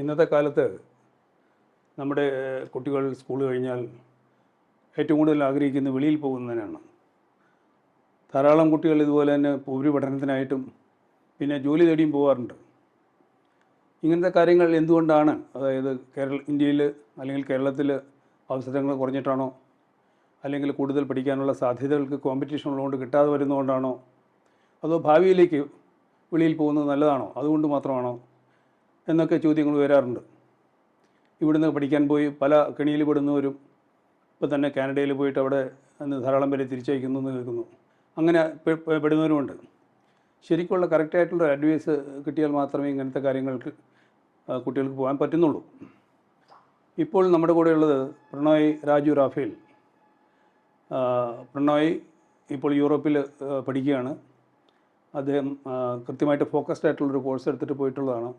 ഇന്നത്തെ കാലത്ത് നമ്മുടെ കുട്ടികൾ സ്കൂൾ കഴിഞ്ഞാൽ ഏറ്റവും കൂടുതൽ ആഗ്രഹിക്കുന്നത് വെളിയിൽ പോകുന്നതിനാണ്. ധാരാളം കുട്ടികൾ ഇതുപോലെ തന്നെ ഉപരിപഠനത്തിനായിട്ടും പിന്നെ ജോലി തേടിയും പോകാറുണ്ട് ഇങ്ങനത്തെ കാര്യങ്ങൾ എന്തുകൊണ്ടാണ്? അതായത് കേരള ഇന്ത്യയിൽ അല്ലെങ്കിൽ കേരളത്തിൽ അവസരങ്ങൾ കുറഞ്ഞിട്ടാണോ? അല്ലെങ്കിൽ കൂടുതൽ പഠിക്കാനുള്ള സാധ്യതകൾക്ക് കോമ്പറ്റീഷൻ ഉള്ളതുകൊണ്ട് കിട്ടാതെ വരുന്നതുകൊണ്ടാണോ? അതോ ഭാവിയിലേക്ക് വെളിയിൽ പോകുന്നത് നല്ലതാണോ? അതുകൊണ്ട് മാത്രമാണോ? എന്നൊക്കെ ചോദ്യങ്ങൾ വരാറുണ്ട്. ഇവിടുന്ന് പഠിക്കാൻ പോയി പല കെണിയിൽ പെടുന്നവരും ഇപ്പോൾ തന്നെ കാനഡയിൽ പോയിട്ട് അവിടെ നിന്ന് ധാരാളം പേരെ തിരിച്ചയക്കുന്നു എന്ന് കേൾക്കുന്നു. അങ്ങനെ പെടുന്നവരുമുണ്ട്. ശരിക്കുള്ള കറക്റ്റായിട്ടുള്ള അഡ്വൈസ് കിട്ടിയാൽ മാത്രമേ ഇങ്ങനത്തെ കാര്യങ്ങൾക്ക് കുട്ടികൾക്ക് പോകാൻ പറ്റുന്നുള്ളൂ. ഇപ്പോൾ നമ്മുടെ കൂടെയുള്ളത് പ്രണോയ് രാജു റാഫേൽ. പ്രണോയ് ഇപ്പോൾ യൂറോപ്പിൽ പഠിക്കുകയാണ്. അദ്ദേഹം കൃത്യമായിട്ട് ഫോക്കസ്ഡ് ആയിട്ടുള്ളൊരു കോഴ്സ് എടുത്തിട്ട് പോയിട്ടുള്ളതാണ്.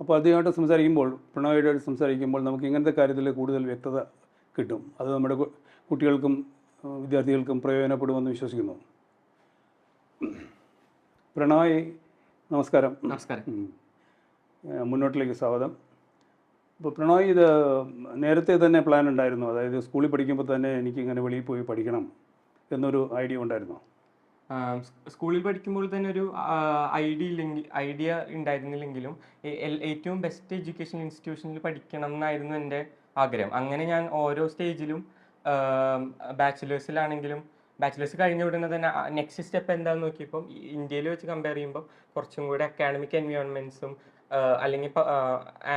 അപ്പോൾ അദ്ദേഹമായിട്ട് സംസാരിക്കുമ്പോൾ പ്രണോയോട് സംസാരിക്കുമ്പോൾ നമുക്ക് ഇങ്ങനത്തെ കാര്യത്തിൽ കൂടുതൽ വ്യക്തത കിട്ടും. അത് നമ്മുടെ കുട്ടികൾക്കും വിദ്യാർത്ഥികൾക്കും പ്രയോജനപ്പെടുമെന്ന് വിശ്വസിക്കുന്നു. പ്രണോയ് നമസ്കാരം. നമസ്കാരം. മുന്നോട്ടിലേക്ക് സ്വാഗതം. ഇപ്പോൾ പ്രണോയ് ഇത് നേരത്തെ തന്നെ പ്ലാൻ ഉണ്ടായിരുന്നു. അതായത് സ്കൂളിൽ പഠിക്കുമ്പോൾ തന്നെ എനിക്ക് ഇങ്ങനെ വെളിയിൽ പോയി പഠിക്കണം എന്നൊരു ഐഡിയ ഉണ്ടായിരുന്നു. സ്കൂളിൽ പഠിക്കുമ്പോൾ തന്നെ ഒരു ഐഡിയ ഇല്ലെങ്കിൽ ഐഡിയ ഉണ്ടായിരുന്നില്ലെങ്കിലും ഏറ്റവും ബെസ്റ്റ് എഡ്യൂക്കേഷൻ ഇൻസ്റ്റിറ്റ്യൂഷനിൽ പഠിക്കണം എന്നായിരുന്നു എന്റെ ആഗ്രഹം. അങ്ങനെ ഞാൻ ഓരോ സ്റ്റേജിലും ബാച്ചിലേഴ്സിലാണെങ്കിലും ബാച്ചിലേഴ്സ് കഴിഞ്ഞ ഉടനെ തന്നെ നെക്സ്റ്റ് സ്റ്റെപ്പ് എന്താണെന്ന് നോക്കിയപ്പോൾ ഇന്ത്യയിൽ വെച്ച് കമ്പയർ ചെയ്യുമ്പോൾ കുറച്ചും കൂടി അക്കാഡമിക് എൻവയോൺമെന്റ്സും അല്ലെങ്കിൽ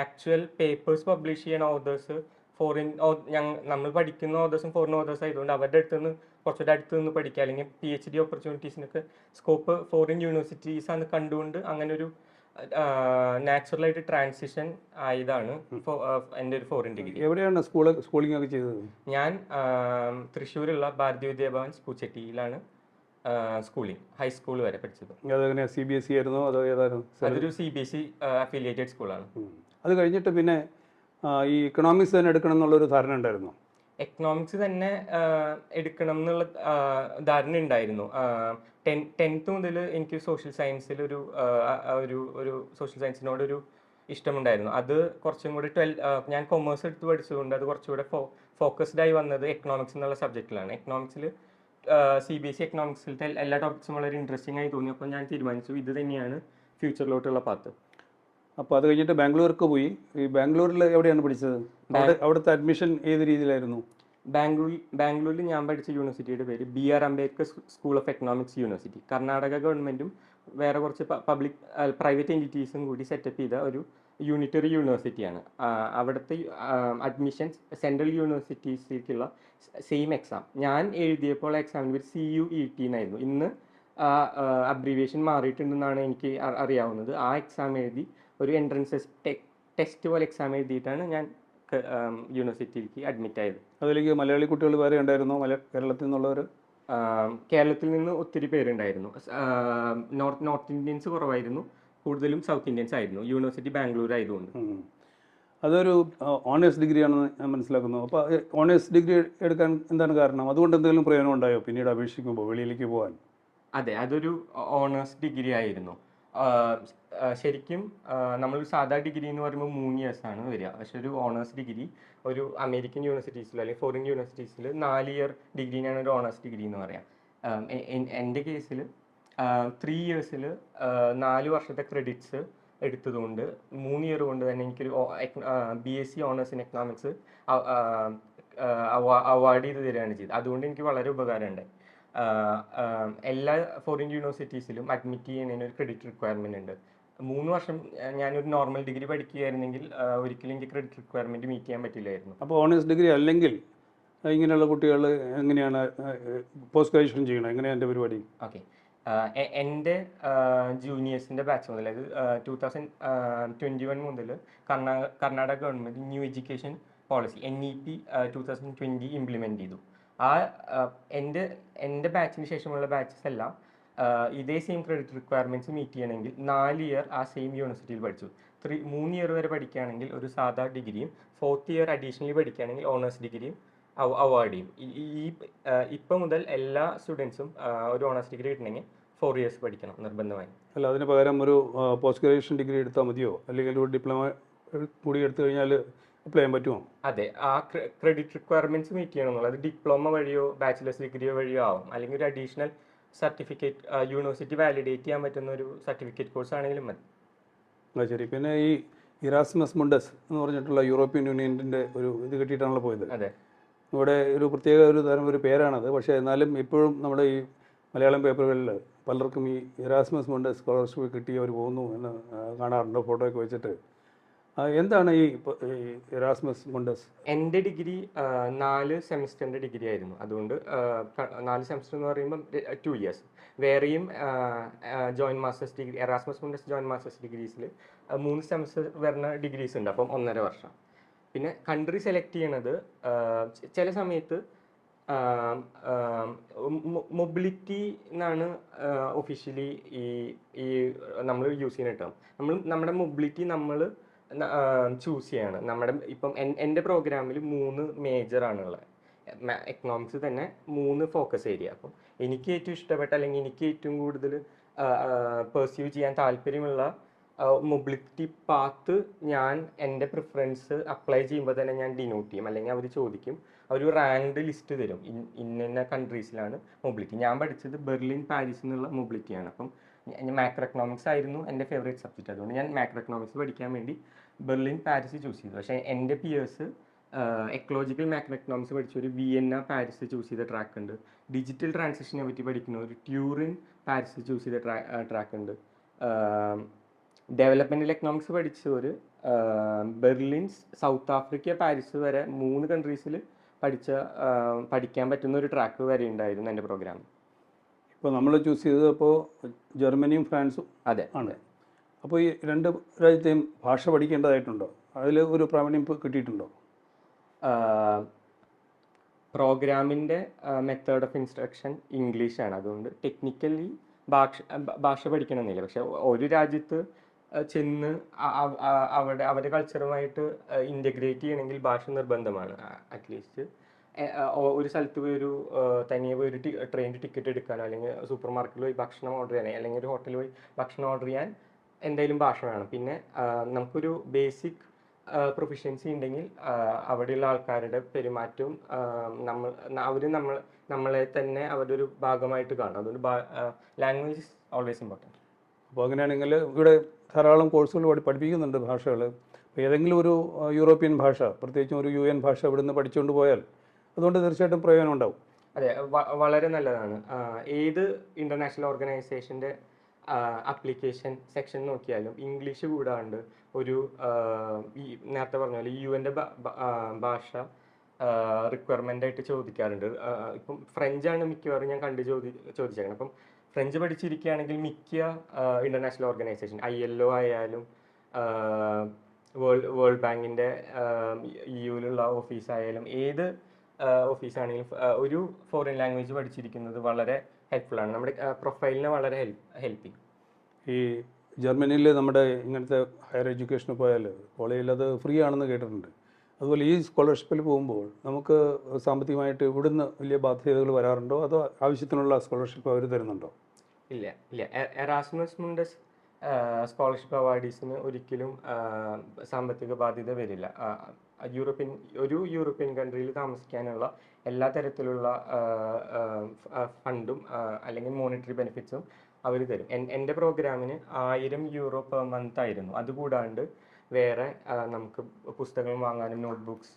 ആക്ച്വൽ പേപ്പേഴ്സ് പബ്ലിഷ് ചെയ്യുന്ന ഓതേഴ്സ് ഫോറിൻ ഞങ്ങൾ നമ്മൾ പഠിക്കുന്ന ഓതേഴ്സും ഫോറിൻ ഓതേഴ്സ് ആയതുകൊണ്ട് അവരുടെ അടുത്ത് നിന്ന് കുറച്ചുകൂടെ അടുത്ത് നിന്ന് പഠിക്കുക. അല്ലെങ്കിൽ പി എച്ച് ഡി ഓപ്പർച്യൂണിറ്റീസിനൊക്കെ സ്കോപ്പ് ഫോറിൻ യൂണിവേഴ്സിറ്റീസ് ആണ് കണ്ടുകൊണ്ട് അങ്ങനെ ഒരു നാച്ചുറലായിട്ട് ട്രാൻസിഷൻ ആയതാണ് എന്റെ ഒരു ഫോറിൻ ഡിഗ്രി എവിടെയാണ് സ്കൂൾ സ്കൂളിംഗ് ഒക്കെ ചെയ്തത്? ഞാൻ തൃശ്ശൂരുള്ള ഭാരതീയ വിദ്യാഭവൻ പൂച്ചട്ടിയിലാണ് സ്കൂളിംഗ് ഹൈസ്കൂൾ വരെ പഠിച്ചത്. അതെങ്ങനെ സി ബി എസ് ഇ ആയിരുന്നു? അതോ ഏതായിരുന്നു? അതൊരു C B S E affiliated സ്കൂളാണ് അത് കഴിഞ്ഞിട്ട് പിന്നെ ഈ ഇക്കണോമിക്സ് തന്നെ എടുക്കണം എന്നുള്ളൊരു ധാരണ ഉണ്ടായിരുന്നു. എക്കണോമിക്സ് തന്നെ എടുക്കണം എന്നുള്ള ധാരണ ഉണ്ടായിരുന്നു. ടെൻ ടെൻത്ത് മുതൽ എനിക്ക് സോഷ്യൽ സയൻസിൽ ഒരു ഒരു ഒരു സോഷ്യൽ സയൻസിനോടൊരു ഇഷ്ടമുണ്ടായിരുന്നു. അത് കുറച്ചും കൂടി ട്വൽ ഞാൻ കൊമേഴ്സ് എടുത്ത് പഠിച്ചതുകൊണ്ട് അത് കുറച്ചുകൂടെ ഫോ ഫോക്കസ്ഡ് ആയി വന്നത് എക്കണോമിക്സ് എന്നുള്ള സബ്ജക്റ്റിലാണ് എക്കണോമിക്സിൽ സി ബി എസ് ഇ എക്കണോമിക്സിലത്തെ എല്ലാ ടോപ്പിക്സും വളരെ ഇൻട്രസ്റ്റിംഗ് ആയി തോന്നി. അപ്പോൾ ഞാൻ തീരുമാനിച്ചു ഇത് തന്നെയാണ് ഫ്യൂച്ചറിലോട്ടുള്ള പാത്ത് അപ്പോൾ അത് കഴിഞ്ഞിട്ട് ബാംഗ്ലൂർക്ക് പോയി. ഈ ബാംഗ്ലൂരിൽ എവിടെയാണ് പഠിച്ചത്? അവിടെ അവിടുത്തെ അഡ്മിഷൻ ഏത് രീതിയിലായിരുന്നു? ബാംഗ്ലൂർ ബാംഗ്ലൂരിൽ ഞാൻ പഠിച്ച യൂണിവേഴ്സിറ്റിയുടെ പേര് B R Ambedkar school of economics university. Karnataka ഗവൺമെന്റും വേറെ കുറച്ച് പബ്ലിക് പ്രൈവറ്റ് എന്റിറ്റീസും കൂടി സെറ്റപ്പ് ചെയ്ത ഒരു യൂണിറ്ററി യൂണിവേഴ്സിറ്റിയാണ് അവിടുത്തെ അഡ്മിഷൻസ് സെൻട്രൽ യൂണിവേഴ്സിറ്റീസിലേക്കുള്ള സെയിം എക്സാം ഞാൻ എഴുതിയപ്പോൾ എക്സാമിന് പേര് സി യു ഇ ടി എന്നായിരുന്നു. ഇന്ന് അബ്രീവിയേഷൻ മാറിയിട്ടുണ്ടെന്നാണ് എനിക്ക് അറിയാവുന്നത്. ആ എക്സാം എഴുതി ഒരു എൻട്രൻസ് ടെസ്റ്റ് പോലെ എക്സാം എഴുതിയിട്ടാണ് ഞാൻ യൂണിവേഴ്സിറ്റിയിലേക്ക് അഡ്മിറ്റ് ആയത്. അതിലേക്ക് മലയാളി കുട്ടികൾ വേറെ ഉണ്ടായിരുന്നു? മല കേരളത്തിൽ നിന്നുള്ളവർ ഒരു കേരളത്തിൽ നിന്ന് ഒത്തിരി പേരുണ്ടായിരുന്നു. നോർത്ത് നോർത്ത് ഇന്ത്യൻസ് കുറവായിരുന്നു. കൂടുതലും സൗത്ത് ഇന്ത്യൻസ് ആയിരുന്നു. യൂണിവേഴ്സിറ്റി ബാംഗ്ലൂർ ആയതുകൊണ്ട്. അതൊരു ഓണേഴ്സ് ഡിഗ്രിയാണെന്ന് ഞാൻ മനസ്സിലാക്കുന്നു. അപ്പോൾ ഓണേഴ്സ് ഡിഗ്രി എടുക്കാൻ എന്താണ് കാരണം? അതുകൊണ്ട് എന്തെങ്കിലും പ്രയോജനം ഉണ്ടായോ? പിന്നീട് അപേക്ഷിക്കുമ്പോൾ വെളിയിലേക്ക് പോകാൻ അതെ അതൊരു ഓണേഴ്സ് ഡിഗ്രി ആയിരുന്നു. ശരിക്കും നമ്മൾ സാധാ ഡിഗ്രി എന്ന് പറയുമ്പോൾ മൂന്ന് ഇയേഴ്സ് ആണ് വരിക. പക്ഷെ ഒരു ഓണേഴ്സ് ഡിഗ്രി ഒരു അമേരിക്കൻ യൂണിവേഴ്സിറ്റീസിൽ അല്ലെങ്കിൽ ഫോറിൻ യൂണിവേഴ്സിറ്റീസിൽ നാല് ഇയർ ഡിഗ്രീനാണ് ഒരു ഓണേഴ്സ് ഡിഗ്രി എന്ന് പറയാം. എന്റെ കേസിൽ ത്രീ ഇയേഴ്സിൽ നാല് വർഷത്തെ ക്രെഡിറ്റ്സ് എടുത്തതുകൊണ്ട് മൂന്ന് ഇയർ കൊണ്ട് തന്നെ എനിക്കൊരു B S C honours in economics award ചെയ്ത് തരികയാണ് ചെയ്തത്. അതുകൊണ്ട് എനിക്ക് വളരെ ഉപകാരമുണ്ടായി എല്ലാ ഫോറിൻ യൂണിവേഴ്സിറ്റീസിലും അഡ്മിറ്റ് ചെയ്യുന്നതിന് ഒരു ക്രെഡിറ്റ് റിക്വയർമെന്റ് ഉണ്ട്. മൂന്ന് വർഷം ഞാൻ ഞാനൊരു നോർമൽ ഡിഗ്രി പഠിക്കുകയായിരുന്നെങ്കിൽ ഒരിക്കലും എനിക്ക് ക്രെഡിറ്റ് റിക്വയർമെന്റ് മീറ്റ് ചെയ്യാൻ പറ്റില്ലായിരുന്നു. അപ്പോൾ ഓണേഴ്സ് ഡിഗ്രി അല്ലെങ്കിൽ ഇങ്ങനെയുള്ള കുട്ടികൾ എങ്ങനെയാണ് പോസ്റ്റ് ഗ്രാജുവേഷൻ ചെയ്യണം എങ്ങനെയാണ് എന്റെ പരിപാടി? ഓക്കെ. എന്റെ ജൂനിയേഴ്സിന്റെ ബാച്ച് മുതൽ അതായത് ടൂ തൗസൻഡ് ട്വന്റി വൺ മുതൽ Karnataka Karnataka government new education policy N E P two thousand twenty implement ചെയ്തു. ആ എന്റെ എന്റെ ബാച്ചിന് ശേഷമുള്ള ബാച്ചസ് എല്ലാം ഇതേ സെയിം ക്രെഡിറ്റ് റിക്വയർമെന്റ്സ് മീറ്റ് ചെയ്യണമെങ്കിൽ നാല് ഇയർ ആ സെയിം യൂണിവേഴ്സിറ്റിയിൽ പഠിച്ചു. ത്രീ മൂന്ന് ഇയർ വരെ പഠിക്കുകയാണെങ്കിൽ ഒരു സാധാ ഡിഗ്രിയും ഫോർത്ത് ഇയർ അഡീഷണലി പഠിക്കുകയാണെങ്കിൽ ഓണേഴ്സ് ഡിഗ്രിയും അവാർഡ് ചെയ്യും ഈ- ഇപ്പം മുതൽ എല്ലാ സ്റ്റുഡൻസും ഒരു ഓണേഴ്സ് ഡിഗ്രി കിട്ടണമെങ്കിൽ ഫോർ ഇയേഴ്സ് പഠിക്കണം നിർബന്ധമായി. അല്ല അതിന് പകരം ഒരു പോസ്റ്റ് ഗ്രാജുവേഷൻ ഡിഗ്രി എടുത്താൽ മതിയോ? അല്ലെങ്കിൽ ഒരു ഡിപ്ലോമ കൂടി എടുത്തു കഴിഞ്ഞാൽ അപ്ലൈ ചെയ്യാൻ പറ്റുമോ? അതെ ആ ക്രെഡിറ്റ് റിക്വയർമെന്റ്സ് മീറ്റ് ചെയ്യണമെന്നുള്ളത് അത് ഡിപ്ലോമ വഴിയോ ബാച്ചിലേഴ്സ് ഡിഗ്രിയോ വഴിയോ ആവും. അല്ലെങ്കിൽ ഒരു അഡീഷണൽ സർട്ടിഫിക്കറ്റ് യൂണിവേഴ്സിറ്റി വാലിഡേറ്റ് ചെയ്യാൻ പറ്റുന്ന ഒരു സർട്ടിഫിക്കറ്റ് കോഴ്സ് ആണെങ്കിലും മതി. അത് ശരി. പിന്നെ ഈ ഇറാസ്മസ് മുണ്ടസ് എന്ന് പറഞ്ഞിട്ടുള്ള യൂറോപ്യൻ യൂണിയന്റെ ഒരു ഇത് കിട്ടിയിട്ടാണല്ലോ പോയത്. അതെ. ഇവിടെ ഒരു പ്രത്യേക ഒരു തരം ഒരു പേരാണത്. പക്ഷേ എന്നാലും ഇപ്പോഴും നമ്മുടെ ഈ മലയാളം പേപ്പറുകളിൽ പലർക്കും ഈ ഇറാസ്മസ് മുണ്ടസ് സ്കോളർഷിപ്പ് കിട്ടി അവർ പോകുന്നു എന്ന് കാണാറുണ്ട്. ഫോട്ടോ ഒക്കെ വെച്ചിട്ട്. എന്താണ് ഈ എറാസ്മസ് മുണ്ടസ്? എന്റെ ഡിഗ്രി നാല് സെമിസ്റ്ററിന്റെ ഡിഗ്രി ആയിരുന്നു. അതുകൊണ്ട് നാല് സെമിസ്റ്റർ എന്ന് പറയുമ്പം ടു ഇയേഴ്സ്. വേറെയും joint masters degree Erasmus Mundus joint masters ഡിഗ്രീസിൽ മൂന്ന് സെമിസ്റ്റർ വരുന്ന ഡിഗ്രീസ് ഉണ്ട്. അപ്പം ഒന്നര വർഷം. പിന്നെ കൺട്രി സെലക്ട് ചെയ്യണത് ചില സമയത്ത് മൊബിലിറ്റി എന്നാണ് ഒഫീഷ്യലി ഈ ഈ നമ്മൾ യൂസ് ചെയ്യുന്ന ടേം നമ്മൾ നമ്മുടെ മൊബിലിറ്റി നമ്മൾ ചൂസ് ചെയ്യാണ്. നമ്മുടെ ഇപ്പം എൻ- എന്റെ പ്രോഗ്രാമിൽ മൂന്ന് മേജറാണ് ഉള്ളത് എക്കണോമിക്സ് തന്നെ മൂന്ന് ഫോക്കസ് ഏരിയ അപ്പം എനിക്ക് ഏറ്റവും ഇഷ്ടപ്പെട്ട അല്ലെങ്കിൽ എനിക്ക് ഏറ്റവും കൂടുതൽ പെർസ്യൂ ചെയ്യാൻ താല്പര്യമുള്ള മൊബിലിറ്റി പാത്ത് ഞാൻ എന്റെ പ്രിഫറൻസ് അപ്ലൈ ചെയ്യുമ്പോൾ തന്നെ ഞാൻ ഡിനോട്ട് ചെയ്യും. അല്ലെങ്കിൽ അവർ ചോദിക്കും. അവർ റാങ്ക്ഡ് ലിസ്റ്റ് തരും. ഇൻ- ഇന്ന കൺട്രീസിലാണ് മൊബിലിറ്റി ഞാൻ പഠിച്ചത് ബെർലിൻ പാരീസ് എന്നുള്ള മൊബിലിറ്റിയാണ് അപ്പം മാക്രോ എക്കണോമിക്സ് ആയിരുന്നു എന്റെ ഫേവറേറ്റ് സബ്ജക്റ്റ് അതുകൊണ്ട് ഞാൻ മാക്രോ എക്കണോമിക്സ് പഠിക്കാൻ വേണ്ടി ബെർലിൻ പാരീസ് ചൂസ് ചെയ്തു. പക്ഷേ എന്റെ പിയേഴ്സ് എക്കോളജിക്കൽ മാക്രോ എക്കണോമിക്സ് പഠിച്ച ഒരു വിയന്ന പാരീസ് ചൂസ് ചെയ്ത ട്രാക്ക് ഉണ്ട്. ഡിജിറ്റൽ ട്രാൻസാക്ഷനെ പറ്റി പഠിക്കുന്ന ഒരു ട്യൂറിൻ പാരീസ് ചൂസ് ചെയ്ത ട്രാ ട്രാക്ക് ഉണ്ട്. ഡെവലപ്മെന്റൽ എക്കണോമിക്സ് പഠിച്ച ഒരു ബെർലിൻ സൗത്ത് ആഫ്രിക്ക പാരീസ് വരെ മൂന്ന് കൺട്രീസിൽ പഠിച്ച പഠിക്കാൻ പറ്റുന്ന ഒരു ട്രാക്ക് വരെ ഉണ്ടായിരുന്നു എന്റെ പ്രോഗ്രാം ഇപ്പോൾ നമ്മൾ ചൂസ് ചെയ്തത് അപ്പോൾ ജർമ്മനിയും ഫ്രാൻസും അതെ. ആണ്. അപ്പോൾ ഈ രണ്ട് രാജ്യത്തെയും ഭാഷ പഠിക്കേണ്ടതായിട്ടുണ്ടോ? അതിൽ ഒരു പ്രാവീണ്യം ഇപ്പോൾ കിട്ടിയിട്ടുണ്ടോ പ്രോഗ്രാമിന്റെ മെത്തേഡ് ഓഫ് ഇൻസ്ട്രക്ഷൻ ഇംഗ്ലീഷാണ് അതുകൊണ്ട് ടെക്നിക്കലി ഭാഷ ഭാഷ പഠിക്കണമെന്നില്ല. പക്ഷെ ഒരു രാജ്യത്ത് ചെന്ന് അവിടെ അവരുടെ കൾച്ചറുമായിട്ട് ഇന്റഗ്രേറ്റ് ചെയ്യണമെങ്കിൽ ഭാഷ നിർബന്ധമാണ്. അറ്റ്ലീസ്റ്റ് ഒരു സ്ഥലത്ത് പോയി ഒരു തനിയെ പോയി ഒരു ട്രെയിനിന്റെ ടിക്കറ്റ് എടുക്കാനോ അല്ലെങ്കിൽ സൂപ്പർ മാർക്കറ്റിൽ പോയി ഭക്ഷണം ഓർഡർ ചെയ്യാനോ അല്ലെങ്കിൽ ഒരു ഹോട്ടലിൽ പോയി ഭക്ഷണം ഓർഡർ ചെയ്യാൻ എന്തായാലും ഭാഷ വേണം. പിന്നെ നമുക്ക് നമുക്കൊരു ബേസിക് പ്രൊഫിഷ്യൻസി ഉണ്ടെങ്കിൽ അവിടെയുള്ള ആൾക്കാരുടെ പെരുമാറ്റവും നമ്മൾ അവർ നമ്മൾ നമ്മളെ തന്നെ അവരുടെ ഒരു ഭാഗമായിട്ട് കാണും അതുകൊണ്ട് ലാംഗ്വേജ് ഇസ് ഓൾവേസ് ഇമ്പോർട്ടന്റ് അപ്പോൾ അങ്ങനെയാണെങ്കിൽ ഇവിടെ ധാരാളം കോഴ്സുകൾ പഠി പഠിപ്പിക്കുന്നുണ്ട് ഭാഷകൾ ഏതെങ്കിലും ഒരു യൂറോപ്യൻ ഭാഷ പ്രത്യേകിച്ചും ഒരു യു എൻ ഭാഷ ഇവിടുന്ന് പഠിച്ചുകൊണ്ട് പോയാൽ അതുകൊണ്ട് തീർച്ചയായിട്ടും പ്രയോജനം ഉണ്ടാവും. അതെ വളരെ നല്ലതാണ്. ഏത് ഇന്റർനാഷണൽ ഓർഗനൈസേഷന്റെ അപ്ലിക്കേഷൻ സെക്ഷൻ നോക്കിയാലും ഇംഗ്ലീഷ് കൂടാണ്ട് ഒരു ഈ നേരത്തെ പറഞ്ഞ പോലെ യു എന്റെ ഭാഷ റിക്വയർമെന്റ് ആയിട്ട് ചോദിക്കാറുണ്ട്. ഇപ്പം ആണ് മിക്കവാറും ഞാൻ കണ്ട് ചോദി ചോദിച്ചേക്കണം. അപ്പം ഫ്രഞ്ച് പഠിച്ചിരിക്കുകയാണെങ്കിൽ മിക്ക international organisation I L O ആയാലും വേൾഡ് വേൾഡ് ബാങ്കിന്റെ യുയിലുള്ള ഓഫീസായാലും ഏത് ഓഫീസാണെങ്കിലും ഒരു ഫോറിൻ ലാംഗ്വേജ് പഠിച്ചിരിക്കുന്നത് വളരെ ഹെൽപ്ഫുൾ ആണ്. നമ്മുടെ പ്രൊഫൈലിനെ വളരെ ഹെൽപ്പ് ഹെൽപ്പ് ചെയ്യും ഈ ജർമ്മനിയിൽ നമ്മുടെ ഇങ്ങനത്തെ ഹയർ എഡ്യൂക്കേഷന് പോയാൽ കോളേജിൽ അത് ഫ്രീ ആണെന്ന് കേട്ടിട്ടുണ്ട്. അതുപോലെ ഈ സ്കോളർഷിപ്പിൽ പോകുമ്പോൾ നമുക്ക് സാമ്പത്തികമായിട്ട് ഇവിടുന്ന് വലിയ ബാധ്യതകൾ വരാറുണ്ടോ? അതോ ആവശ്യത്തിനുള്ള സ്കോളർഷിപ്പ് അവർ തരുന്നുണ്ടോ? ഇല്ല ഇല്ല. എറാസ്മസ് മുണ്ടസ് സ്കോളർഷിപ്പ് അവാർഡീസിന് ഒരിക്കലും സാമ്പത്തിക ബാധ്യത വരില്ല. യൂറോപ്യൻ ഒരു യൂറോപ്യൻ കൺട്രിയിൽ താമസിക്കാനുള്ള എല്ലാ തരത്തിലുള്ള ഫണ്ടും അല്ലെങ്കിൽ മോണിറ്ററി ബെനിഫിറ്റ്സും അവർ തരും. എന്റെ പ്രോഗ്രാമിന് ആയിരം യൂറോ പെർ മന്ത് ആയിരുന്നു. അതുകൂടാണ്ട് വേറെ നമുക്ക് പുസ്തകങ്ങൾ വാങ്ങാനും നോട്ട്ബുക്സ്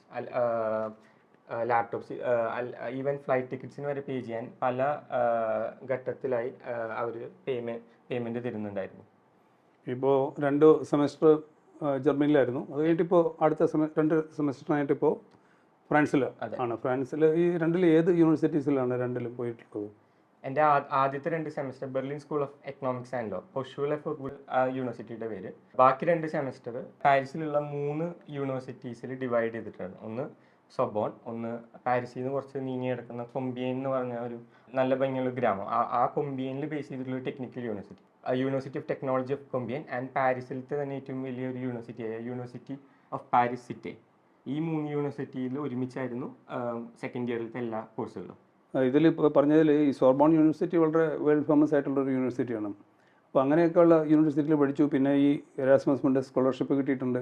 ലാപ്ടോപ്സ് ഈവൻ ഫ്ലൈറ്റ് ടിക്കറ്റ്സിന് വരെ പേ ചെയ്യാൻ പല ഘട്ടത്തിലായി അവർ പേയ്മെന്റ് പേയ്മെന്റ് തരുന്നുണ്ടായിരുന്നു. ഇപ്പോൾ രണ്ട് സെമസ്റ്റർ ജർമ്മനിയിലായിരുന്നു. അത് കഴിഞ്ഞിട്ട് ഇപ്പോൾ അടുത്ത സെമ രണ്ട് സെമസ്റ്ററിനായിട്ട് ഇപ്പോൾ ഫ്രാൻസിൽ. ആണ്. ഫ്രാൻസിൽ ഈ രണ്ടിൽ ഏത് യൂണിവേഴ്സിറ്റീസിലാണ് രണ്ടിലും പോയിട്ടുള്ളത്? എന്റെ ആദ്യത്തെ രണ്ട് semester Berlin school of economics and law Hochschule football യൂണിവേഴ്സിറ്റിയുടെ പേര്. ബാക്കി രണ്ട് സെമസ്റ്റർ പാരീസിലുള്ള മൂന്ന് യൂണിവേഴ്സിറ്റീസിൽ ഡിവൈഡ് ചെയ്തിട്ടുണ്ട് ഒന്ന് സൊബോൺ ഒന്ന് പാരീസിൽ നിന്ന് കുറച്ച് നീങ്ങി കിടക്കുന്ന കൊമ്പിയൻ എന്ന് പറഞ്ഞ ഒരു നല്ല ഭംഗിയുള്ള ഗ്രാമം. ആ ആ കൊമ്പിയനിൽ ബേസ് ചെയ്തിട്ടുള്ള technical university. University of technology of Compiegne and പാരീസിലത്തെ തന്നെ ഏറ്റവും വലിയൊരു യൂണിവേഴ്സിറ്റിയായ യൂണിവേഴ്സിറ്റി ഓഫ് പാരീസ് സിറ്റി ഈ മൂന്ന് യൂണിവേഴ്സിറ്റിയിൽ ഒരുമിച്ചായിരുന്നു സെക്കൻഡ് ഇയറിലത്തെ എല്ലാ കോഴ്സുകളും ഇതിൽ ഇപ്പോൾ പറഞ്ഞതിൽ ഈ സോർബോൺ യൂണിവേഴ്സിറ്റി വളരെ വേൾഡ് ഫേമസ് ആയിട്ടുള്ള ഒരു യൂണിവേഴ്സിറ്റിയാണ് അപ്പോൾ അങ്ങനെയൊക്കെയുള്ള യൂണിവേഴ്സിറ്റിയിൽ പഠിച്ചു. പിന്നെ ഈ എറാസ്മസ് ഫണ്ട് സ്കോളർഷിപ്പ് കിട്ടിയിട്ടുണ്ട്.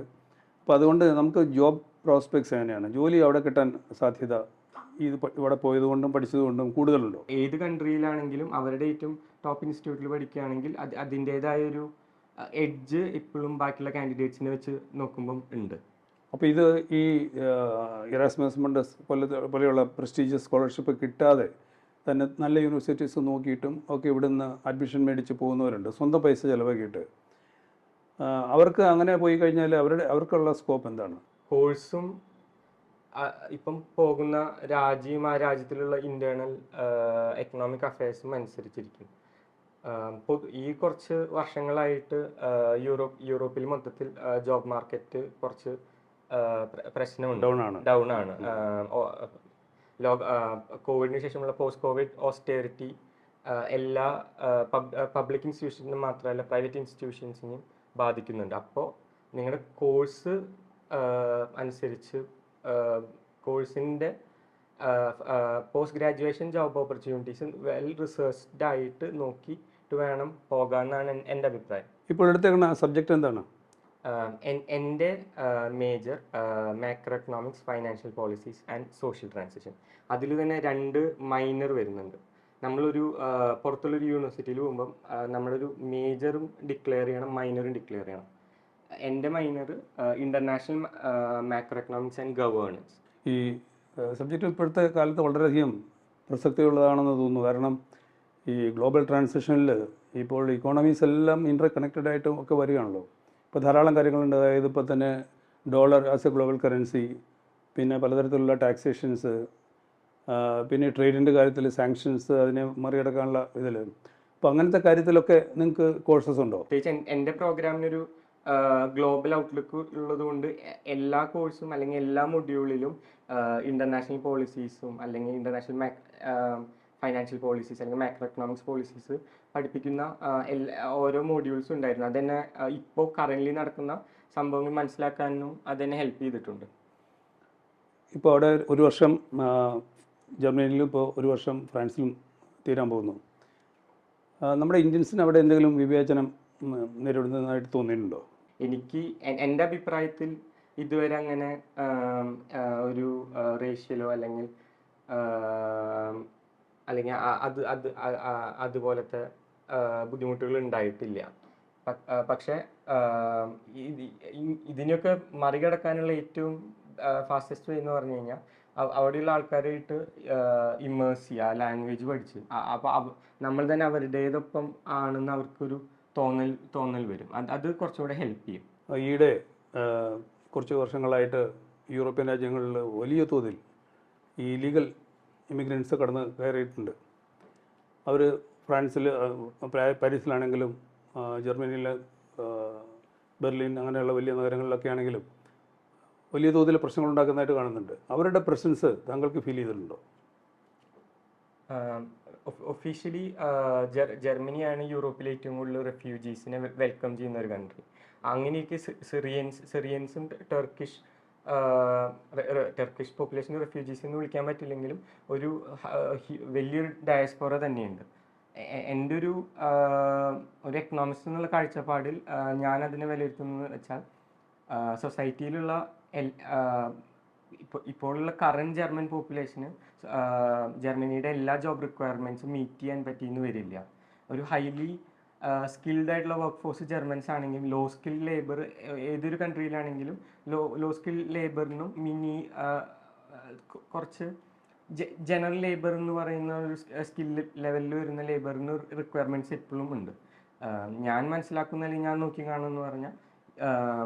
അപ്പോൾ അതുകൊണ്ട് നമുക്ക് ജോബ് പ്രോസ്പെക്ട്സ് എങ്ങനെയാണ് ജോലി അവിടെ കിട്ടാൻ സാധ്യത ഇത് പോയത് ഇവിടെ പോയതുകൊണ്ടും പഠിച്ചതുകൊണ്ടും കൂടുതലുണ്ടോ? ഏത് കൺട്രിയിലാണെങ്കിലും അവരുടെ ഏറ്റവും ടോപ്പ് ഇൻസ്റ്റിറ്റ്യൂട്ടിൽ പഠിക്കുകയാണെങ്കിൽ അത് അതിന്റേതായ ഒരു എഡ്ജ് ഇപ്പോഴും ബാക്കിയുള്ള കാൻഡിഡേറ്റ്സിനെ വെച്ച് നോക്കുമ്പം ഉണ്ട്. അപ്പോൾ ഇത് ഈ ഇറാസ്മസ് മണ്ടസ് പോലത്തെ പോലെയുള്ള പ്രസ്റ്റീജിയസ് സ്കോളർഷിപ്പ് കിട്ടാതെ തന്നെ നല്ല യൂണിവേഴ്സിറ്റീസ് നോക്കിയിട്ടും ഒക്കെ ഇവിടുന്ന് അഡ്മിഷൻ മേടിച്ച് പോകുന്നവരുണ്ട്. സ്വന്തം പൈസ ചിലവാക്കിയിട്ട്. അവർക്ക് അങ്ങനെ പോയി കഴിഞ്ഞാൽ അവരുടെ അവർക്കുള്ള സ്കോപ്പ് എന്താണ്? കോഴ്സും ഇപ്പം പോകുന്ന രാജ്യം ആ രാജ്യത്തിലുള്ള ഇന്റേണൽ എക്കണോമിക് അഫയേഴ്സും അനുസരിച്ചിരിക്കും. ഈ കുറച്ച് വർഷങ്ങളായിട്ട് യൂറോപ്പ് യൂറോപ്പിൽ മൊത്തത്തിൽ ജോബ് മാർക്കറ്റ് കുറച്ച് പ്രശ്നമുണ്ട്. ഡൗൺ ആണ്. ലോക കോവിഡിന് ശേഷമുള്ള പോസ്റ്റ് കോവിഡ് ഓസ്റ്റേറിറ്റി എല്ലാ പബ്ലിക് ഇൻസ്റ്റിറ്റ്യൂഷനും മാത്രമല്ല പ്രൈവറ്റ് ഇൻസ്റ്റിറ്റ്യൂഷൻസിനെയും ബാധിക്കുന്നുണ്ട്. അപ്പോൾ നിങ്ങളുടെ കോഴ്സ് അനുസരിച്ച് കോഴ്സിന്റെ post graduation job opportunities well researched ആയിട്ട് നോക്കിയിട്ട് വേണം പോകാമെന്നാണ് എൻ- എന്റെ അഭിപ്രായം. ഇപ്പോൾ എടുത്തേക്കുന്ന സബ്ജക്റ്റ് എന്താണ്? എന്റെ major macro economics financial policies and social transition അതിൽ തന്നെ രണ്ട് മൈനർ വരുന്നുണ്ട്. നമ്മളൊരു പുറത്തുള്ളൊരു യൂണിവേഴ്സിറ്റിയിൽ പോകുമ്പം നമ്മളൊരു മേജറും ഡിക്ലെയർ ചെയ്യണം മൈനറും ഡിക്ലെയർ ചെയ്യണം. എന്റെ minor international macro economics and governance ഈ സബ്ജക്റ്റ് ഇപ്പോഴത്തെ കാലത്ത് വളരെയധികം പ്രസക്തിയുള്ളതാണെന്ന് തോന്നുന്നു. കാരണം ഈ ഗ്ലോബൽ ട്രാൻസിഷനിൽ ഇപ്പോൾ ഇക്കോണമീസ് എല്ലാം ഇന്റർ കണക്റ്റഡ് ആയിട്ട് ഒക്കെ വരികയാണല്ലോ. ഇപ്പോൾ ധാരാളം കാര്യങ്ങളുണ്ട്. അതായത് ഇപ്പോൾ തന്നെ dollar as a global currency പിന്നെ പലതരത്തിലുള്ള ടാക്സേഷൻസ് പിന്നെ ട്രേഡിന്റെ കാര്യത്തിൽ സാങ്ഷൻസ് അതിനെ മറികടക്കാനുള്ള ഇതിൽ അപ്പോൾ അങ്ങനത്തെ കാര്യത്തിലൊക്കെ നിങ്ങൾക്ക് കോഴ്സസ് ഉണ്ടോ? എന്റെ പ്രോഗ്രാമിനൊരു ഗ്ലോബൽ ഔട്ട്ലുക്ക് ഉള്ളത് കൊണ്ട് എല്ലാ കോഴ്സും അല്ലെങ്കിൽ എല്ലാ മൊഡ്യൂളിലും ഇന്റർനാഷണൽ പോളിസീസും അല്ലെങ്കിൽ ഇന്റർനാഷണൽ ഫൈനാൻഷ്യൽ പോളിസീസ് അല്ലെങ്കിൽ മാക്രോ എക്കണോമിക്സ് പോളിസീസ് പഠിപ്പിക്കുന്ന ഓരോ മോഡ്യൂൾസും ഉണ്ടായിരുന്നു. അതന്നെ ഇപ്പോൾ കറന്റ്ലി നടക്കുന്ന സംഭവങ്ങൾ മനസ്സിലാക്കാനും അതെന്നെ ഹെൽപ്പ് ചെയ്തിട്ടുണ്ട്. ഇപ്പോൾ അവിടെ ഒരു വർഷം ജർമ്മനിയിലും ഇപ്പോൾ ഒരു വർഷം ഫ്രാൻസിലും തീരാൻ പോകുന്നു. നമ്മുടെ ഇന്ത്യൻസിന് അവിടെ എന്തെങ്കിലും വിവേചനം നേരിടുന്നതായിട്ട് തോന്നിയിട്ടുണ്ടോ? എനിക്ക് എന്റെ അഭിപ്രായത്തിൽ ഇതുവരെ അങ്ങനെ ഒരു റേഷ്യലോ അല്ലെങ്കിൽ അല്ലെങ്കിൽ അത് അത് അതുപോലത്തെ ബുദ്ധിമുട്ടുകൾ ഉണ്ടായിട്ടില്ല. പക്ഷെ ഇതിനെയൊക്കെ മറികടക്കാനുള്ള ഏറ്റവും ഫാസ്റ്റസ്റ്റ് വേ എന്ന് പറഞ്ഞു കഴിഞ്ഞാൽ അവ- അവിടെയുള്ള ആൾക്കാരായിട്ട് ഇമേഴ്സ് ചെയ്യുക ലാംഗ്വേജ് പഠിച്ച്. അപ്പോൾ നമ്മൾ തന്നെ അവരുടേതൊപ്പം ആണെന്ന് അവർക്കൊരു തോന്നൽ തോന്നൽ വരും. അത് അത് കുറച്ചുകൂടെ ഹെൽപ്പ് ചെയ്യും. ഈയിടെ കുറച്ച് വർഷങ്ങളായിട്ട് യൂറോപ്യൻ രാജ്യങ്ങളിൽ വലിയ തോതിൽ ഈ ലീഗൽ ഇമിഗ്രൻസ് കടന്ന് കയറിയിട്ടുണ്ട്. അവർ ഫ്രാൻസിൽ പാരീസിലാണെങ്കിലും ജർമ്മനിയിലെ ബെർലിൻ അങ്ങനെയുള്ള വലിയ നഗരങ്ങളിലൊക്കെ ആണെങ്കിലും വലിയ തോതിൽ പ്രശ്നങ്ങൾ ഉണ്ടാക്കുന്നതായിട്ട് കാണുന്നുണ്ട്. അവരുടെ പ്രസൻസ് താങ്കൾക്ക് ഫീൽ ചെയ്തിട്ടുണ്ടോ? ഒഫീഷ്യലി ജർമ്മനിയാണ് യൂറോപ്പിലെ ഏറ്റവും കൂടുതൽ റെഫ്യൂജീസിനെ വെൽക്കം ചെയ്യുന്ന ഒരു കൺട്രി അങ്ങനെയൊക്കെ സിറിയൻസ് സിറിയൻസും ടർക്കിഷ് ടർക്കിഷ് പോപ്പുലേഷൻ റെഫ്യൂജീസ് എന്ന് വിളിക്കാൻ പറ്റില്ലെങ്കിലും ഒരു വലിയൊരു ഡയസ്പോറ തന്നെയുണ്ട്. എന്റെ ഒരു ഒരു എക്കണോമിക്സ് എന്നുള്ള കാഴ്ചപ്പാടിൽ ഞാൻ അതിനെ വിലയിരുത്തുന്നത് വെച്ചാൽ സൊസൈറ്റിയിലുള്ള ഇപ്പോൾ ഇപ്പോഴുള്ള കറണ്ട് ജർമ്മൻ പോപ്പുലേഷന് ജർമ്മനിയുടെ എല്ലാ ജോബ് റിക്വയർമെന്റ്സും മീറ്റ് ചെയ്യാൻ പറ്റിയെന്ന് വരില്ല. ഒരു ഹൈലി സ്കിൽഡ് ആയിട്ടുള്ള വർക്ക് ഫോഴ്സ് ജർമ്മൻസ് ആണെങ്കിലും ലോ സ്കിൽ ലേബർ ഏതൊരു കൺട്രിയിലാണെങ്കിലും ലോ ലോ സ്കിൽ ലേബറിനും മിനി കുറച്ച് ജനറൽ ലേബർ എന്ന് പറയുന്ന ഒരു സ്കിൽ ലെവലിൽ വരുന്ന ലേബറിന് റിക്വയർമെന്റ്സ് എപ്പോഴും ഉണ്ട്. ഞാൻ മനസ്സിലാക്കുന്ന അല്ലെങ്കിൽ ഞാൻ നോക്കി കാണുമെന്ന് പറഞ്ഞാൽ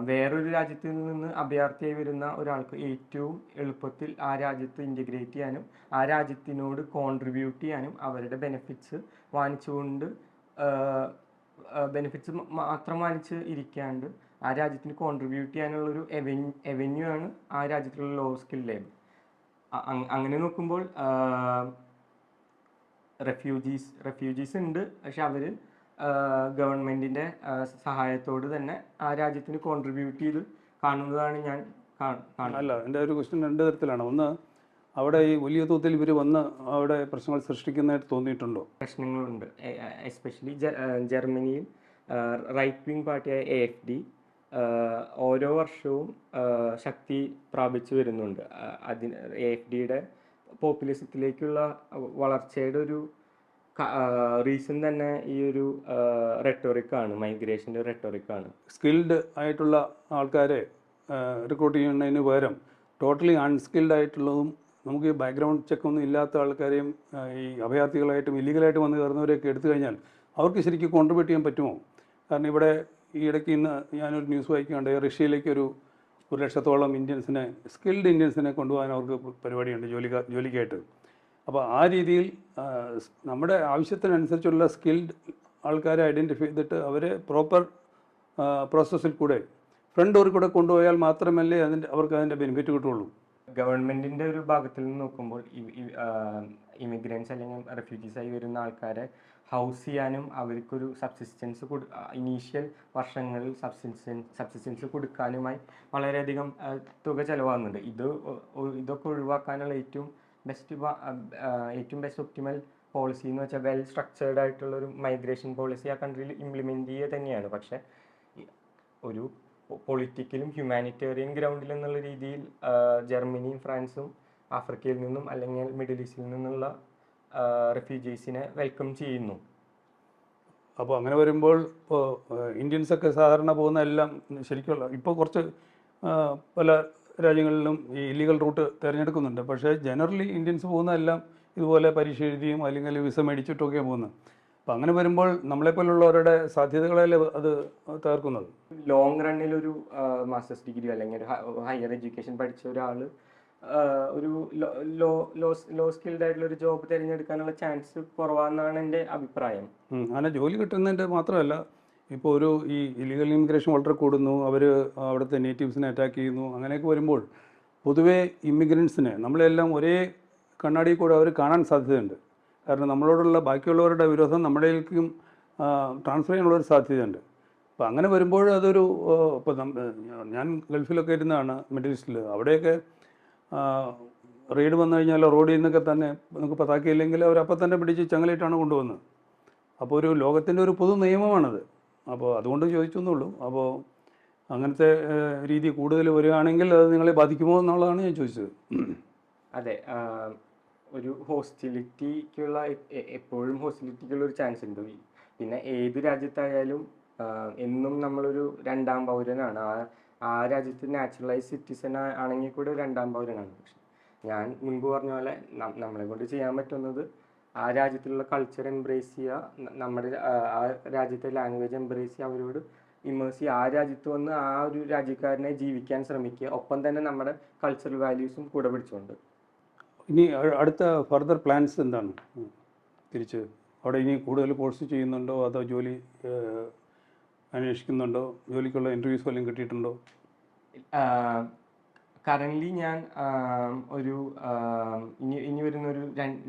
വേറൊരു രാജ്യത്ത് നിന്ന് അഭയാർത്ഥിയായി വരുന്ന ഒരാൾക്ക് ഏറ്റവും എളുപ്പത്തിൽ ആ രാജ്യത്ത് ഇന്റഗ്രേറ്റ് ചെയ്യാനും ആ രാജ്യത്തിനോട് കോൺട്രിബ്യൂട്ട് ചെയ്യാനും അവരുടെ ബെനിഫിറ്റ്സ് വാങ്ങിച്ചുകൊണ്ട് ബെനിഫിറ്റ്സ് മാത്രം വാങ്ങിച്ച് ഇരിക്കാണ്ട് ആ രാജ്യത്തിന് കോൺട്രിബ്യൂട്ട് ചെയ്യാനുള്ളൊരു എവന്യൂ എവന്യൂ ആണ് ആ രാജ്യത്തിലുള്ള ലോ സ്കിൽ ലേബർ അങ്ങനെ നോക്കുമ്പോൾ റെഫ്യൂജീസ് റെഫ്യൂജീസ് ഉണ്ട്. പക്ഷെ അവർ ഗവൺമെന്റിന്റെ സഹായത്തോട് തന്നെ ആ രാജ്യത്തിന് കോൺട്രിബ്യൂട്ട് ചെയ്ത് കാണുന്നതാണ് ഞാൻ അല്ല എന്റെ ഒരു ക്വസ്റ്റ്യൻ രണ്ട് തരത്തിലാണ്. ഒന്ന് അവിടെ ഈ വലിയ തോതിൽ ഇവർ വന്ന് അവിടെ പ്രശ്നങ്ങൾ സൃഷ്ടിക്കുന്നതായിട്ട് തോന്നിയിട്ടുണ്ടോ? പ്രശ്നങ്ങളുണ്ട്. എസ്പെഷ്യലി ജർമ്മനിയിൽ റൈറ്റ് വിങ് പാർട്ടിയായ എ എഫ് ഡി ഓരോ വർഷവും ശക്തി പ്രാപിച്ചു വരുന്നുണ്ട്. അതിന് എ എഫ് ഡിയുടെ പോപ്പുലിസത്തിലേക്കുള്ള വളർച്ചയുടെ ഒരു റീസൺ തന്നെ ഈ ഒരു റെട്ടോറിക്കാണ് മൈഗ്രേഷന്റെ റെട്ടോറിക്കാണ് സ്കിൽഡ് ആയിട്ടുള്ള ആൾക്കാരെ റിക്രൂട്ട് ചെയ്യുന്നതിന് പകരം ടോട്ടലി അൺസ്കിൽഡ് ആയിട്ടുള്ളതും നമുക്ക് ഈ ബാക്ക്ഗ്രൗണ്ട് ചെക്ക് ഒന്നും ഇല്ലാത്ത ആൾക്കാരെയും ഈ അഭയാർത്ഥികളായിട്ടും ഇല്ലീഗലായിട്ട് വന്ന് കയറുന്നവരെയൊക്കെ എടുത്തു കഴിഞ്ഞാൽ അവർക്ക് ശരിക്കും കോൺട്രിബ്യൂട്ട് ചെയ്യാൻ പറ്റുമോ? കാരണം ഇവിടെ ഈ ഇടയ്ക്ക് ഇന്ന് ഞാനൊരു ന്യൂസ് വായിക്കുകയുണ്ട് റഷ്യയിലേക്ക് ഒരു ഒരു ലക്ഷത്തോളം ഇന്ത്യൻസിനെ സ്കിൽഡ് ഇന്ത്യൻസിനെ കൊണ്ടുപോകാൻ അവർക്ക് പരിപാടിയുണ്ട് ജോലിക്കാ ജോലിക്കായിട്ട്. അപ്പോൾ ആ രീതിയിൽ നമ്മുടെ ആവശ്യത്തിനനുസരിച്ചുള്ള സ്കിൽഡ് ആൾക്കാരെ ഐഡന്റിഫൈ ചെയ്തിട്ട് അവരെ പ്രോപ്പർ പ്രോസസ്സിൽ കൂടെ ഫ്രണ്ട് ഡോറിൽ കൂടെ കൊണ്ടുപോയാൽ മാത്രമല്ലേ അതിന്റെ അവർക്ക് അതിന്റെ ബെനിഫിറ്റ് കിട്ടുള്ളൂ. ഗവൺമെന്റിന്റെ ഒരു ഭാഗത്തിൽ നിന്ന് നോക്കുമ്പോൾ ഇമിഗ്രൻസ് അല്ലെങ്കിൽ റെഫ്യൂജീസ് ആയി വരുന്ന ആൾക്കാരെ ഹൗസ് ചെയ്യാനും അവർക്കൊരു സബ്സിസ്റ്റൻസ് കൊടു ഇനീഷ്യൽ വർഷങ്ങളിൽ സബ്സിസ്റ്റൻസ് സബ്സിസ്റ്റൻസ് കൊടുക്കാനുമായി വളരെയധികം തുക ചെലവാകുന്നുണ്ട്. ഇത് ഇതൊക്കെ ഒഴിവാക്കാനുള്ള ഏറ്റവും ബെസ്റ്റ് ഏറ്റവും ബെസ്റ്റ് ഒപ്റ്റിമൽ പോളിസി എന്ന് വെച്ചാൽ വെൽ സ്ട്രക്ചേർഡ് ആയിട്ടുള്ള ഒരു മൈഗ്രേഷൻ പോളിസി ആ കൺട്രിയിൽ ഇംപ്ലിമെന്റ് ചെയ്യുക തന്നെയാണ്. പക്ഷേ ഒരു പൊളിറ്റിക്കലും ഹ്യൂമാനിറ്റേറിയൻ ഗ്രൗണ്ടിൽ എന്നുള്ള രീതിയിൽ ജർമ്മനിയും ഫ്രാൻസും ആഫ്രിക്കയിൽ നിന്നും അല്ലെങ്കിൽ മിഡിൽ ഈസ്റ്റിൽ നിന്നുള്ള റെഫ്യൂജീസിനെ വെൽക്കം ചെയ്യുന്നു. അപ്പോൾ അങ്ങനെ വരുമ്പോൾ ഇപ്പോൾ ഇന്ത്യൻസൊക്കെ സാധാരണ പോകുന്ന എല്ലാം ശരിക്കുള്ള ഇപ്പോൾ കുറച്ച് പല രാജ്യങ്ങളിലും ഈ ഇല്ലീഗൽ റൂട്ട് തിരഞ്ഞെടുക്കുന്നുണ്ട്. പക്ഷേ ജനറലി ഇന്ത്യൻസ് പോകുന്നതെല്ലാം ഇതുപോലെ പരീക്ഷ എഴുതിയും അല്ലെങ്കിൽ വിസ മേടിച്ചിട്ടൊക്കെയാണ് പോകുന്നത് അപ്പം അങ്ങനെ വരുമ്പോൾ നമ്മളെപ്പോലുള്ളവരുടെ സാധ്യതകളല്ലേ അത് തകർക്കുന്നത്? ലോങ് റണ്ണിൽ ഒരു മാസ്റ്റേഴ്സ് ഡിഗ്രി അല്ലെങ്കിൽ ഒരു ഹയർ എഡ്യൂക്കേഷൻ പഠിച്ച ഒരാൾ ഒരു ലോ ലോ ലോ സ്കിൽഡ് ആയിട്ടുള്ള ഒരു ജോബ് തിരഞ്ഞെടുക്കാനുള്ള ചാൻസ് കുറവാണെന്നാണ് എന്റെ അഭിപ്രായം. അങ്ങനെ ജോലി കിട്ടുന്നതിന്റെ മാത്രമല്ല ഇപ്പോൾ ഒരു ഈ ഇലീഗൽ ഇമിഗ്രേഷൻ വളരെ കൂടുന്നു അവർ അവിടുത്തെ നേറ്റീവ്സിനെ അറ്റാക്ക് ചെയ്യുന്നു അങ്ങനെയൊക്കെ വരുമ്പോൾ പൊതുവേ ഇമിഗ്രൻസിനെ നമ്മളെല്ലാം ഒരേ കണ്ണാടി കൂടെ അവർ കാണാൻ സാധ്യതയുണ്ട്. കാരണം നമ്മളോടുള്ള ബാക്കിയുള്ളവരുടെ വിരോധം നമ്മളിലേക്കും ട്രാൻസ്ഫർ ചെയ്യാനുള്ളൊരു സാധ്യതയുണ്ട്. അപ്പോൾ അങ്ങനെ വരുമ്പോൾ അതൊരു ഇപ്പോൾ ഞാൻ ഗൾഫിലൊക്കെ ഇരുന്നതാണ് മിഡിൽ ഈസ്റ്റിൽ അവിടെയൊക്കെ റെയ്ഡ് വന്നു കഴിഞ്ഞാൽ റോഡിൽ നിന്നൊക്കെ തന്നെ നമുക്ക് പതാക്കിയില്ലെങ്കിൽ അവർ അപ്പം തന്നെ പിടിച്ച് ചങ്ങലയിട്ടാണ് കൊണ്ടുവന്നത് അപ്പോൾ ഒരു ലോകത്തിന്റെ ഒരു പൊതു നിയമമാണത്. അപ്പോൾ അതുകൊണ്ട് ചോദിച്ചു എന്നുള്ളൂ. അപ്പോൾ അങ്ങനത്തെ രീതി കൂടുതൽ വരികയാണെങ്കിൽ അത് നിങ്ങളെ ബാധിക്കുമോ എന്നുള്ളതാണ് ഞാൻ ചോദിച്ചത്. അതെ ഒരു ഹോസ്റ്റിലിറ്റിക്കുള്ള എപ്പോഴും ഹോസ്റ്റിലിറ്റിക്കുള്ള ഒരു ചാൻസ് ഉണ്ട്. പിന്നെ ഏത് രാജ്യത്തായാലും എന്നും നമ്മളൊരു രണ്ടാം പൗരനാണ്. ആ ആ രാജ്യത്ത് നാച്ചുറലൈസ് സിറ്റിസൺ ആണെങ്കിൽ കൂടെ രണ്ടാം പൗരനാണ്. പക്ഷെ ഞാൻ മുൻപ് പറഞ്ഞ പോലെ നമ്മളെ കൊണ്ട് ചെയ്യാൻ പറ്റുന്നത് ആ രാജ്യത്തിലുള്ള കൾച്ചർ എംബ്രേസ് ചെയ്യുക നമ്മുടെ ആ രാജ്യത്തെ ലാംഗ്വേജ് എംബ്രേസ് ചെയ്യുക അവരോട് ഇമേഴ്സ് ചെയ്യുക. ആ രാജ്യത്ത് വന്ന് ആ ഒരു രാജ്യക്കാരനെ ജീവിക്കാൻ ശ്രമിക്കുക. ഒപ്പം തന്നെ നമ്മുടെ കൾച്ചറൽ വാല്യൂസും കൂടെ പിടിച്ചുകൊണ്ട് ഇനി അടുത്ത ഫർദർ പ്ലാൻസ് എന്താണ്. തിരിച്ച് അവിടെ ഇനി കൂടുതൽ കോഴ്സ് ചെയ്യുന്നുണ്ടോ? അതോ ജോലി അന്വേഷിക്കുന്നുണ്ടോ? ജോലിക്കുള്ള ഇന്റർവ്യൂസ് വല്ലതും കിട്ടിയിട്ടുണ്ടോ? കറന്റ്ലി ഞാൻ ഒരു ഇനി ഇനി വരുന്ന ഒരു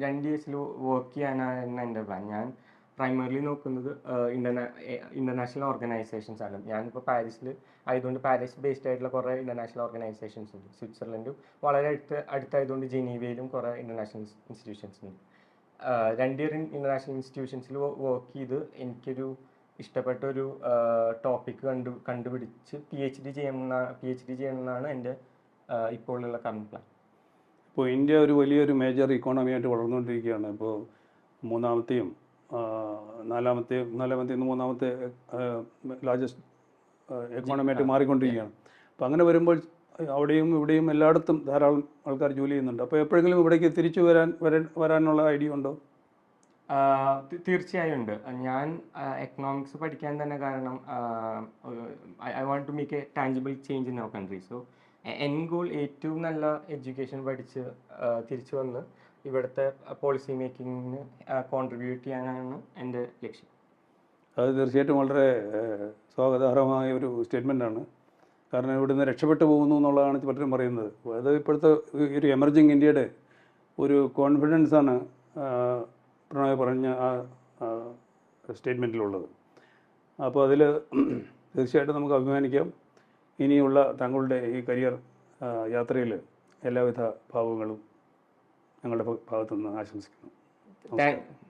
രണ്ട് ഇയേഴ്സിൽ വർക്ക് ചെയ്യാനാണ് എന്റെ പ്ലാൻ ഞാൻ പ്രൈമറിലി നോക്കുന്നത് ഇന്റർനാ ഇന്റർനാഷണൽ ഓർഗനൈസേഷൻസ് ആണ്. ഞാനിപ്പോൾ പാരീസിൽ ആയതുകൊണ്ട് പാരീസ് ബേസ്ഡ് ആയിട്ടുള്ള കുറേ ഇന്റർനാഷണൽ ഓർഗനൈസേഷൻസ് ഉണ്ട്. സ്വിറ്റ്സർലൻഡും വളരെ അടുത്ത് അടുത്തായതുകൊണ്ട് ജനീവയിലും കുറേ ഇന്റർനാഷണൽ ഇൻസ്റ്റിറ്റ്യൂഷൻസ് ഉണ്ട്. രണ്ട് ഇയർ ഇന്റർനാഷണൽ ഇൻസ്റ്റിറ്റ്യൂഷൻസിൽ വർക്ക് ചെയ്ത് എനിക്കൊരു ഇഷ്ടപ്പെട്ട ഒരു ടോപ്പിക്ക് കണ്ടു കണ്ടുപിടിച്ച് പി എച്ച് ഡി ചെയ്യണം പി എച്ച് ഡി ചെയ്യണമെന്നാണ് എന്റെ ഇപ്പോഴുള്ള കറണ്ട് പ്ലാൻ ഇപ്പോൾ ഇന്ത്യ ഒരു വലിയൊരു മേജർ ഇക്കോണമി ആയിട്ട് വളർന്നുകൊണ്ടിരിക്കുകയാണ്. ഇപ്പോൾ മൂന്നാമത്തെയും നാലാമത്തെയും നാലാമത്തെയും ഇന്ന് മൂന്നാമത്തെ ലാർജസ്റ്റ് എക്കോണമിയായിട്ട് മാറിക്കൊണ്ടിരിക്കുകയാണ്. അപ്പോൾ അങ്ങനെ വരുമ്പോൾ അവിടെയും ഇവിടെയും എല്ലായിടത്തും ധാരാളം ആൾക്കാർ ജോലി ചെയ്യുന്നുണ്ട്. അപ്പോൾ എപ്പോഴെങ്കിലും ഇവിടേക്ക് തിരിച്ചു വരാൻ വരാൻ വരാനുള്ള ഐഡിയ ഉണ്ടോ? തീർച്ചയായും ഉണ്ട്. ഞാൻ എക്കണോമിക്സ് പഠിക്കാൻ തന്നെ കാരണം I want to make a tangible change in our country so N goal ഏറ്റവും നല്ല എഡ്യൂക്കേഷൻ പഠിച്ച് തിരിച്ചു വന്ന് ഇവിടുത്തെ പോളിസി മേക്കിങ്ങിന് കോൺട്രിബ്യൂട്ട് ചെയ്യാനാണ് എന്റെ ലക്ഷ്യം. അത് തീർച്ചയായിട്ടും വളരെ സ്വാഗതാർഹമായ ഒരു സ്റ്റേറ്റ്മെന്റാണ് കാരണം ഇവിടുന്ന് രക്ഷപ്പെട്ടു പോകുന്നു എന്നുള്ളതാണ് പലരും പറയുന്നത്. അത് ഇപ്പോഴത്തെ ഒരു എമർജിങ് ഇന്ത്യയുടെ ഒരു കോൺഫിഡൻസ് ആണ് പ്രണോയ് പറഞ്ഞ ആ സ്റ്റേറ്റ്മെന്റിലുള്ളത് അപ്പോൾ അതിൽ തീർച്ചയായിട്ടും നമുക്ക് അഭിമാനിക്കാം. ഇനിയുള്ള താങ്കളുടെ ഈ കരിയർ യാത്രയിൽ എല്ലാവിധ ഭാവങ്ങളും ഞങ്ങളുടെ ഭാഗത്തുനിന്ന് ആശംസിക്കുന്നു.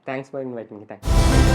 Thanks for inviting thanks